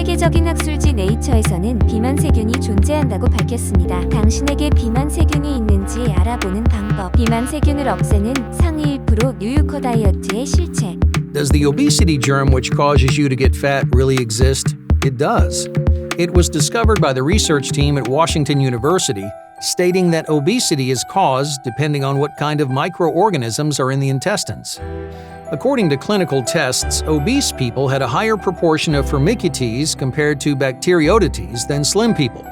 세계적인 학술지 네이처에서는 비만 세균이 존재한다고 밝혔습니다. 당신에게 비만 세균이 있는지 알아보는 방법. 비만 세균을 없애는 상위 1% 뉴유커 다이어트의 실체. Does the obesity germ which causes you to get fat really exist? It does. It was discovered by the research team at Washington University, stating that obesity is caused depending on what kind of microorganisms are in the intestines. According to clinical tests, obese people had a higher proportion of Firmicutes compared to Bacteroidetes than slim people.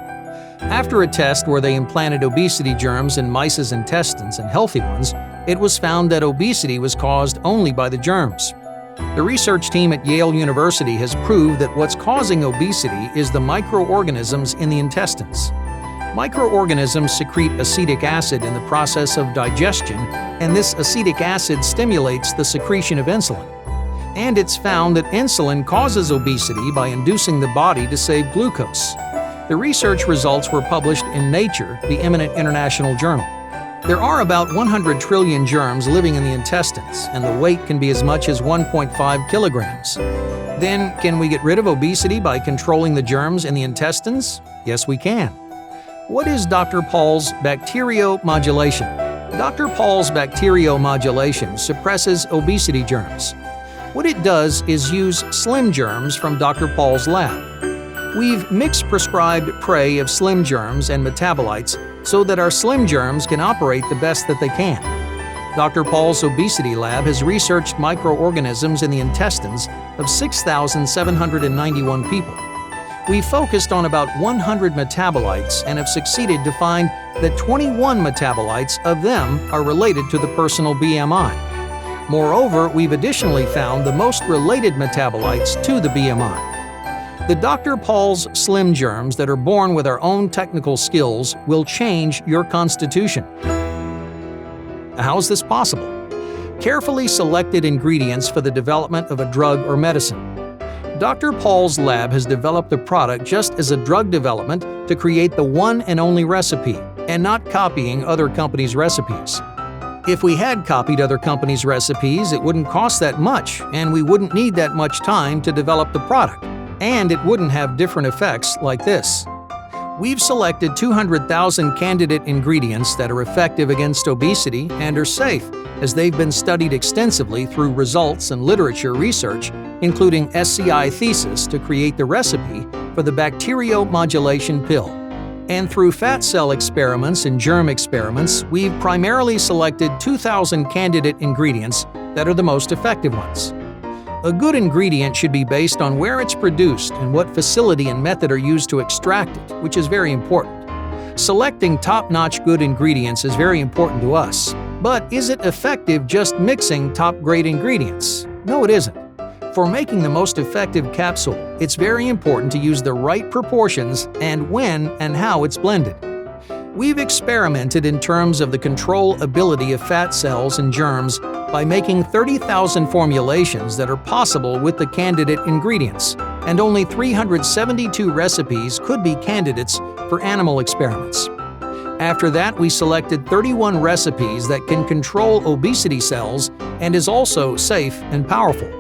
After a test where they implanted obesity germs in mice's intestines and healthy ones, it was found that obesity was caused only by the germs. The research team at Yale University has proved that what's causing obesity is the microorganisms in the intestines. Microorganisms secrete acetic acid in the process of digestion, and this acetic acid stimulates the secretion of insulin. And it's found that insulin causes obesity by inducing the body to save glucose. The research results were published in Nature, the eminent international journal. There are about 100 trillion germs living in the intestines, and the weight can be as much as 1.5 kilograms. Then, can we get rid of obesity by controlling the germs in the intestines? Yes, we can. What is Dr. Paul's bacteriomodulation? Dr. Paul's bacteriomodulation suppresses obesity germs. What it does is use slim germs from Dr. Paul's lab. We've mixed prescribed prey of slim germs and metabolites so that our slim germs can operate the best that they can. Dr. Paul's obesity lab has researched microorganisms in the intestines of 6,791 people. We focused on about 100 metabolites and have succeeded to find that 21 metabolites of them are related to the personal BMI. Moreover, we've additionally found the most related metabolites to the BMI. The Dr. Paul's Slim Germs that are born with our own technical skills will change your constitution. How is this possible? Carefully selected ingredients for the development of a drug or medicine. Dr. Paul's lab has developed the product just as a drug development to create the one and only recipe, and not copying other companies' recipes. If we had copied other companies' recipes, it wouldn't cost that much, and we wouldn't need that much time to develop the product, and it wouldn't have different effects like this. We've selected 200,000 candidate ingredients that are effective against obesity and are safe, as they've been studied extensively through results and literature research, including SCI thesis to create the recipe for the bacteriomodulation pill. And through fat cell experiments and germ experiments, we've primarily selected 2,000 candidate ingredients that are the most effective ones. A good ingredient should be based on where it's produced and what facility and method are used to extract it, which is very important. Selecting top notch good ingredients is very important to us. But is it effective just mixing top grade ingredients? No, it isn't. For making the most effective capsule, it's very important to use the right proportions and when and how it's blended. We've experimented in terms of the control ability of fat cells and germs by making 30,000 formulations that are possible with the candidate ingredients, and only 372 recipes could be candidates for animal experiments. After that, we selected 31 recipes that can control obesity cells and is also safe and powerful.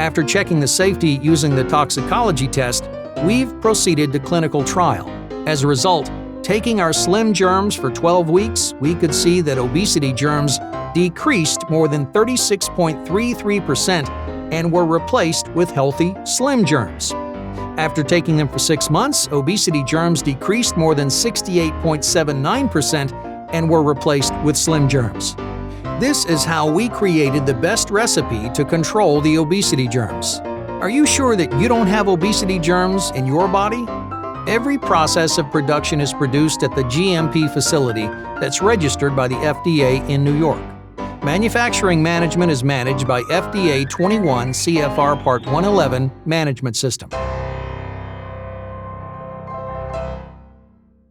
After checking the safety using the toxicology test, we've proceeded to clinical trial. As a result, taking our slim germs for 12 weeks, we could see that obesity germs decreased more than 36.33% and were replaced with healthy slim germs. After taking them for six months, obesity germs decreased more than 68.79% and were replaced with slim germs. This is how we created the best recipe to control the obesity germs. Are you sure that you don't have obesity germs in your body? Every process of production is produced at the GMP facility that's registered by the FDA in New York. Manufacturing management is managed by FDA 21 CFR Part 111 Management System.